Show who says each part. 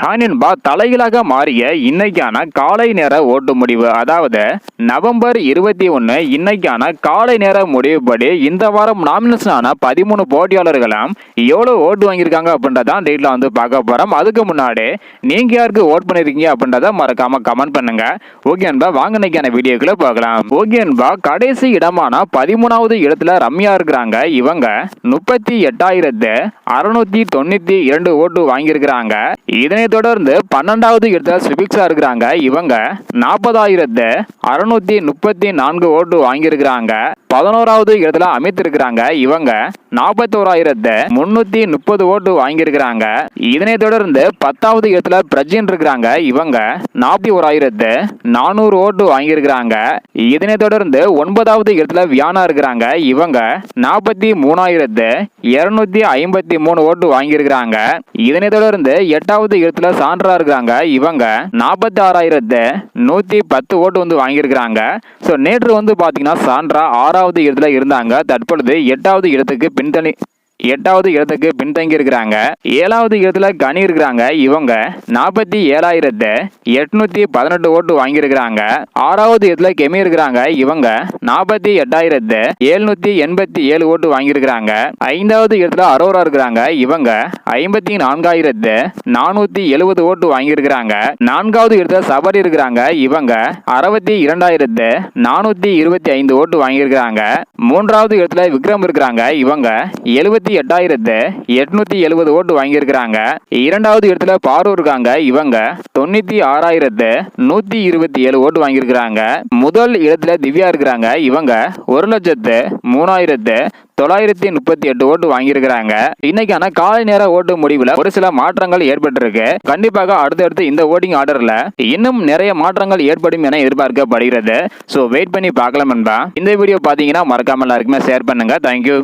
Speaker 1: ஹானின்பா தலைகளாக மாறிய இன்னைக்கான காலை நேர ஓட்டு முடிவு. அதாவது நவம்பர் இருபத்தி ஒன்று இன்னைக்கான காலை நேர முடிவுப்படி இந்த வாரம் நாமினேஷனான பதிமூணு போட்டியாளர்களும் எவ்வளோ ஓட்டு வாங்கியிருக்காங்க அப்படின்றதான் டேட்டில் வந்து பார்க்க போகிறோம் அதுக்கு முன்னாடி நீங்கள் யாருக்கு ஓட் பண்ணியிருக்கீங்க அப்படின்றத மறக்காம கமெண்ட் பண்ணுங்க. ஓகே அன்பா வாங்க இன்னைக்கான வீடியோக்குள்ள பார்க்கலாம் ஓகே அன்பா கடைசி இடமான பதிமூணாவது இடத்துல ரம்யா இருக்கிறாங்க. இவங்க முப்பத்தி எட்டாயிரத்து அறுநூத்தி தொண்ணூத்தி இரண்டு ஓட்டு வாங்கியிருக்கிறாங்க. இதனை தொடர்ந்து பன்னெண்டாவது இடத்துல சுபிக்ஸா இருக்கிறாங்க. இவங்க நாற்பதாயிரத்து அறுநூத்தி முப்பத்தி நான்கு ஓட்டு வாங்கியிருக்கிறாங்க. பதினோராவது இடத்துல அமைத்திருக்கிறாங்க. இவங்க நாற்பத்தோராயிரத்து முன்னூத்தி முப்பது ஓட்டு வாங்கியிருக்கிறாங்க. இதனைத் தொடர்ந்து பத்தாவது இடத்துல பிரஜின் இருக்கிறாங்க. இவங்க நாற்பத்தி ஓராயிரத்து நானூறு ஓட்டு வாங்கியிருக்கிறாங்க. இதனைத் தொடர்ந்து ஒன்பதாவது இடத்துல வியானா இருக்கிறாங்க. இவங்க நாற்பத்தி மூணாயிரத்து இருநூத்தி ஐம்பத்தி மூணு ஓட்டு வாங்கியிருக்கிறாங்க. இதனைத் தொடர்ந்து எட்டாவது இடத்துல சான்றா இருக்கிறாங்க. இவங்க நாற்பத்தி ஆறாயிரத்து நூத்தி பத்து ஓட்டு வந்து வாங்கியிருக்கிறாங்க. ஸோ நேற்று வந்து பார்த்தீங்கன்னா சான்றா ஆறாவது இடத்துல இருந்தாங்க. தற்பொழுது எட்டாவது இடத்துக்கு பின்தள்ளி எட்டாவது இடத்துக்கு பின்தங்கி இருக்கிறாங்க. ஏழாவது இடத்துல கனி இருக்கிறாங்க. இவங்க நாற்பத்தி ஏழாயிரத்து எட்நூத்தி பதினெட்டு ஓட்டு வாங்கியிருக்கிறாங்க. ஆறாவது இடத்துல கெமி இருக்கிறாங்க. இவங்க நாற்பத்தி எட்டாயிரத்து எழுநூத்தி எண்பத்தி ஏழு ஓட்டு வாங்கியிருக்கிறாங்க. ஐந்தாவது இடத்துல அரோரா இருக்கிறாங்க. இவங்க ஐம்பத்தி நான்காயிரத்து நானூத்தி எழுபது ஓட்டு வாங்கியிருக்கிறாங்க. நான்காவது இடத்துல சபரி இருக்கிறாங்க. இவங்க அறுபத்தி இரண்டாயிரத்து நானூத்தி இருபத்தி ஐந்து ஓட்டு வாங்கியிருக்கிறாங்க. மூன்றாவது இடத்துல விக்ரம் இருக்கிறாங்க. இவங்க எழுபத்தி எட்டாயிரத்து எட்நூத்தி எழுபது ஓட்டு வாங்கியிருக்கிறாங்க. இரண்டாவது இடத்துல பாரூர் இருக்காங்க. இவங்க தொண்ணூத்தி ஆறாயிரத்து நூத்தி இருபத்தி ஏழு ஓட்டு வாங்கியிருக்கிறாங்க. முதல் இடத்துல திவ்யா இருக்கிறாங்க. இவங்க ஒரு லட்சத்து மூணாயிரத்து தொள்ளாயிரத்தி முப்பத்தி எட்டு ஓட்டு வாங்கியிருக்கிறாங்க. இன்னைக்கான காலை நேர ஓட்டு முடிவுல ஒரு சில மாற்றங்கள் ஏற்பட்டிருக்கு. கண்டிப்பாக அடுத்தடுத்து இந்த ஓட்டிங் ஆர்டர்ல இன்னும் நிறைய மாற்றங்கள் ஏற்படும் என எதிர்பார்க்கப்படுகிறது. ஸோ வெயிட் பண்ணி பார்க்கலாம் நண்பா இந்த வீடியோ பார்த்தீங்கன்னா மறக்காம எல்லாருக்குமே ஷேர் பண்ணுங்க. தேங்க்யூ